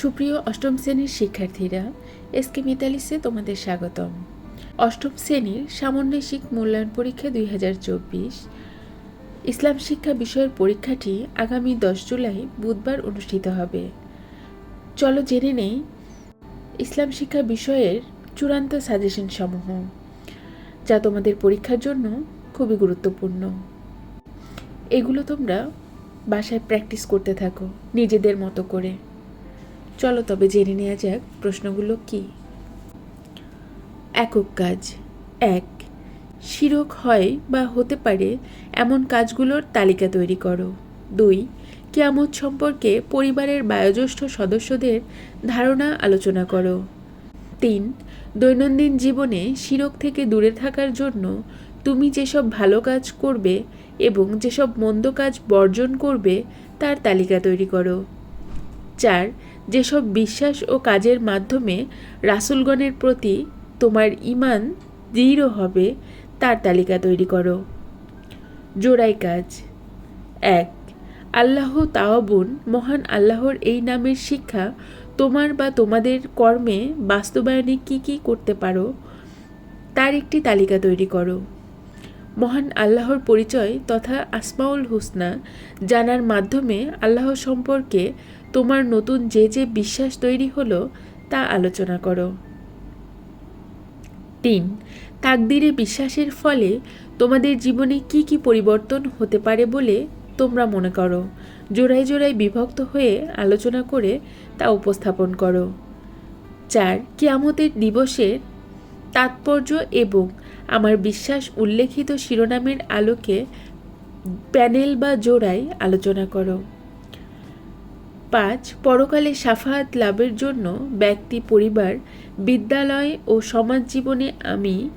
সুপ্রিয় অষ্টম শ্রেণির শিক্ষার্থীরা, এসকে মিতালিসে তোমাদের স্বাগতম। অষ্টম শ্রেণির সামন্বেষিক মূল্যায়ন পরীক্ষা দুই হাজার চব্বিশ। ইসলাম শিক্ষা বিষয়ের পরীক্ষাটি আগামী দশ জুলাই বুধবার অনুষ্ঠিত হবে। চলো জেনে নেই ইসলাম শিক্ষা বিষয়ের চূড়ান্ত সাজেশন সমূহ, যা তোমাদের পরীক্ষার জন্য খুবই গুরুত্বপূর্ণ। এগুলো তোমরা বাসায় প্র্যাকটিস করতে থাকো, নিজেদের মতো করে। চলো তবে জেনে নেওয়া যাক প্রশ্নগুলো কি। একক কাজ। এক, শিরক হয় বা হতে পারে এমন কাজগুলোর তালিকা তৈরি করো। দুই, কেয়ামত সম্পর্কে পরিবারের বায়োজ্যেষ্ঠ সদস্যদের ধারণা আলোচনা করো। তিন, দৈনন্দিন জীবনে শিরক থেকে দূরে থাকার জন্য তুমি যেসব ভালো কাজ করবে এবং যেসব মন্দ কাজ বর্জন করবে তার তালিকা তৈরি করো। চার যেসব বিশ্বাস ও কাজের মাধ্যমে রাসুলগণের প্রতি তোমার ইমান দৃঢ় হবে, তার তালিকা তৈরি করো। জোড়াই কাজ। এক, আল্লাহ তাওয়াবুন, মহান আল্লাহর এই নামের শিক্ষা তোমার বা তোমাদের কর্মে বাস্তবায়নে কি কি করতে পারো, তার একটি তালিকা তৈরি করো। মহান আল্লাহর পরিচয় তথা আসমাউল হুসনা, জানার মাধ্যমে আল্লাহ সম্পর্কে তোমার নতুন যে যে বিশ্বাস তৈরি হলো, তা আলোচনা করো। তিন, তাকদিরে বিশ্বাসের ফলে তোমাদের জীবনে কি কি পরিবর্তন হতে পারে বলে তোমরা মনে করো। জোড়ায় জোড়ায় বিভক্ত হয়ে আলোচনা করে তা উপস্থাপন করো। চার, কিয়ামতের দিবসের তাৎপর্য এবং আমার বিশ্বাস উল্লেখিত শিরোনামের আলোকে প্যানেল বা জোড়ায় আলোচনা করো। পাঁচ পরকালে সাফাহাত লাভের জন্য ব্যক্তি, পরিবার, বিদ্যালয় ও সমাজ জীবনে আমি,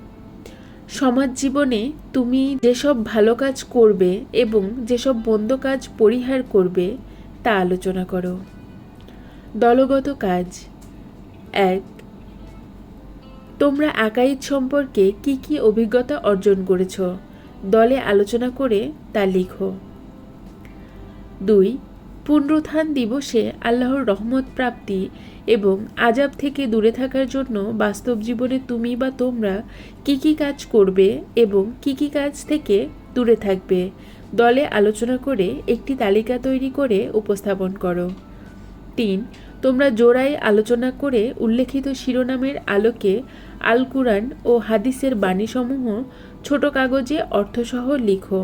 সমাজ জীবনে তুমি যেসব ভালো কাজ করবে এবং যেসব মন্দ কাজ পরিহার করবে তা আলোচনা করো। দলগত কাজ। এক, তোমরা আকাইদ সম্পর্কে কি কি অভিজ্ঞতা অর্জন করেছ? দলে আলোচনা করে তা লিখো। দুই পুনরুত্থান দিবসে আল্লাহর রহমত প্রাপ্তি এবং আজাব থেকে দূরে থাকার জন্য বাস্তব জীবনে তুমি বা তোমরা কি কি কাজ করবে এবং কি কি কাজ থেকে দূরে থাকবে, দলে আলোচনা করে একটি তালিকা তৈরি করে উপস্থাপন করো। তিন, তোমরা জোড়ায় আলোচনা করে উল্লেখিত শিরোনামের আলোকে আল কুরআন ও হাদিসের বাণীসমূহ ছোট কাগজে অর্থসহ লিখো।